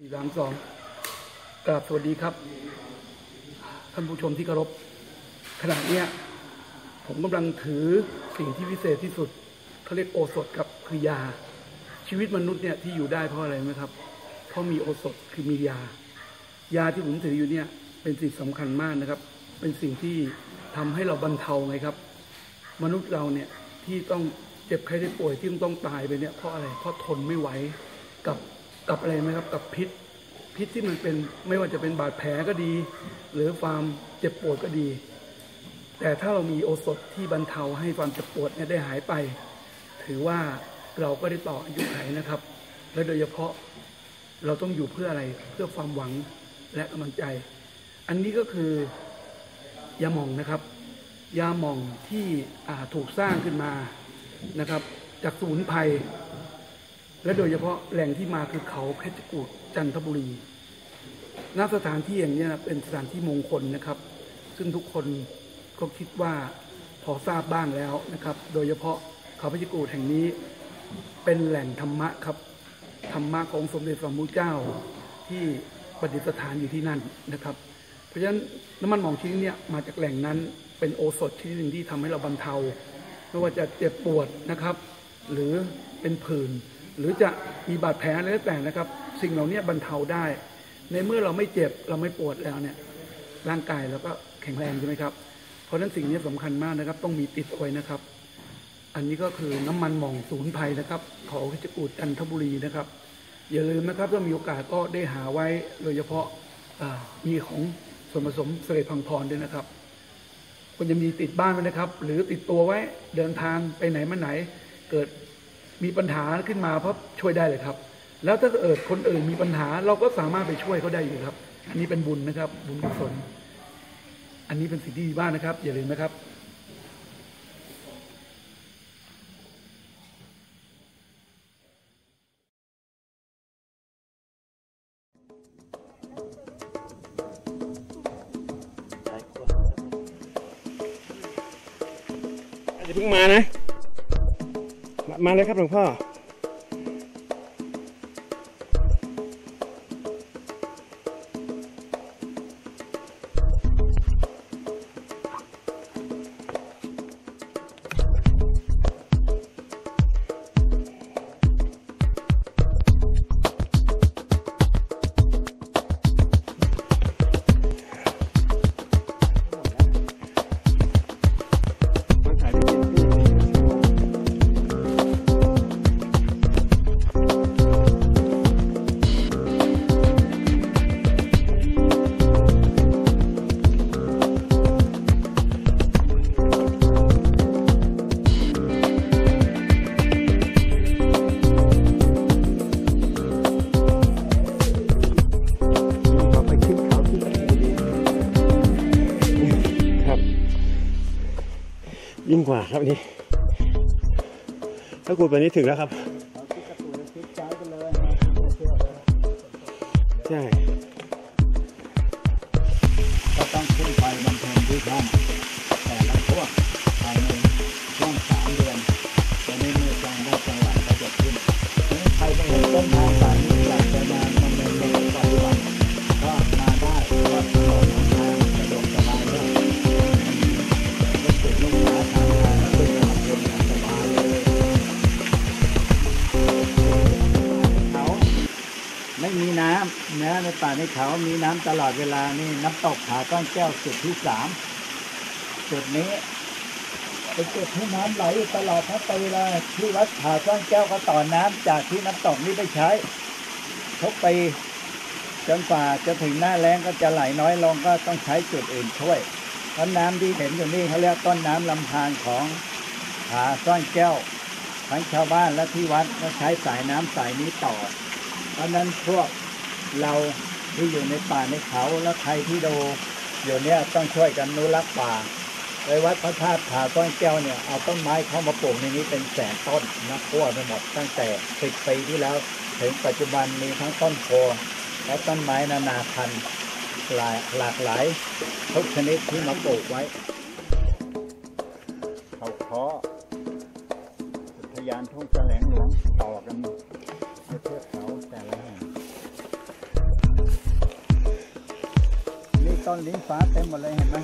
สี่สามสองกราบสวัสดีครับ ท่านผู้ชมที่เคารพขณะเนี้ย ผมกำลังถือสิ่งที่พิเศษที่สุดเขาเรียกโอสถครับคือยา ชีวิตมนุษย์เนี่ยที่อยู่ได้เพราะอะไรไหมครับ เพราะมีโอสถคือมียา ยาที่ผมถืออยู่เนี่ย เป็นสิ่งสำคัญมากนะครับ เป็นสิ่งที่ทำให้เราบรรเทาไงครับ มนุษย์เราเนี่ยที่ต้องเจ็บไข้ได้ป่วยที่ต้องตายไปเนี่ยเพราะอะไรเพราะทนไม่ไหวกับ กับอะไรไหมครับกับพิษพิษที่มันเป็นไม่ว่าจะเป็นบาดแผลก็ดี หรือความเจ็บปวดก็ดี แต่ถ้าเรามีโอสถที่บรรเทาให้ความเจ็บปวดเนี่ยได้หายไป ถือว่าเราก็ได้ต่ออายุไขนะครับ และโดยเฉพาะเราต้องอยู่เพื่ออะไรเพื่อความหวังและกำลังใจ อันนี้ก็คือยาหม่องนะครับ ยาหม่องที่ถูกสร้างขึ้นมานะครับ จากสมุนไพร และโดยเฉพาะแหล่งที่มาคือเขาเพชรกูฏจันทบุรีณสถานที่อย่างนี้เป็นสถานที่มงคลนะครับ ซึ่งทุกคนก็คิดว่าพอทราบบ้างแล้วนะครับ โดยเฉพาะเขาพระจิกูฏแห่งนี้เป็นแหล่งธรรมะครับ ธรรมะของสมเด็จพระมุขเจ้าที่ประดิษฐานอยู่ที่นั่นนะครับ เพราะฉะนั้นน้ำมันหมองชนิดเนี้มาจากแหล่งนั้นเป็นโอสถชนิดหนึ่งที่ทำให้เราบรรเทา ไม่ว่าจะเจ็บปวดนะครับ หรือเป็นผื่น หรือจะมีบาดแผลอะไรก็แต่นะครับ สิ่งเหล่านี้บรรเทาได้ ในเมื่อเราไม่เจ็บเราไม่ปวดแล้วเนี่ยร่างกายเราก็แข็งแรงใช่ไหมครับ เพราะฉะนั้นสิ่งนี้สำคัญมากนะครับ ต้องมีติดเอาไว้นะครับ อันนี้ก็คือน้ำมันหม่องสูนไพรนะครับ ของเพชรกูฏจันทบุรีนะครับ อย่าลืมนะครับถ้ามีโอกาสก็ได้หาไว้โดยเฉพาะมีของส่วนผสมเสลพังพรด้วยนะครับควรจะมีติดบ้านไว้นะครับ หรือติดตัวไว้เดินทางไปไหนมาไหน เกิด มีปัญหาขึ้นมาเพราะช่วยได้เลยครับ แล้วถ้าเกิดคนอื่นมีปัญหา เราก็สามารถไปช่วยเขาได้อยู่ครับ อันนี้เป็นบุญนะครับ บุญกุศลอันนี้เป็นสิ่งที่ดีมากนะครับ อย่าลืมนะครับอย่าเพิ่งมานะ มาเลยครับหลวงพ่อ ยิ่งกว่าครับนี้ ถ้ากูไปนี้ถึงแล้วครับ ไม่มีน้ำนะในป่าในเขามีน้ำตลอดเวลานี่น้ำตกผาก้อนแก้วจุดที่สามจุดนี้เป็นจุดที่น้ำไหลตลอดทั้งปีเลยที่วัดผาก้อนแก้วก็ต่อน้ำจากที่น้ำตกนี้ไปใช้ทุกปีจนกว่าจะถึงหน้าแล้งก็จะไหลน้อยลงก็ต้องใช้จุดอื่นช่วยเพราะน้ำที่เห็นอยู่นี่เขาเรียกต้นน้ำลำธารของผาก้อนแก้วทั้งชาวบ้านและที่วัดก็ใช้สายน้ำสายนี้ต่อ เพราะนั้นพวกเราที่อยู่ในป่าในเขาแล้วใครที่ดูอยู่เนี่ยต้องช่วยกันนุรักษ์ป่าไปวัดพระธาตุผาต้นแก้วเนี่ยเอาต้นไม้เข้ามาปลูกในนี้เป็นแสนต้นนะทั่วไปหมดตั้งแต่สิบปีที่แล้ว ถึงปัจจุบันมีทั้งต้นโพและต้นไม้นานาพันธุ์หลายหลากหลายทุกชนิดที่มาปลูกไว้เขาเคาะอุทยานทุ่งแสลงหลวงต่อกันเทือ ต้นลิ้นฟ้าเต็มหมดเลยเห็นไหม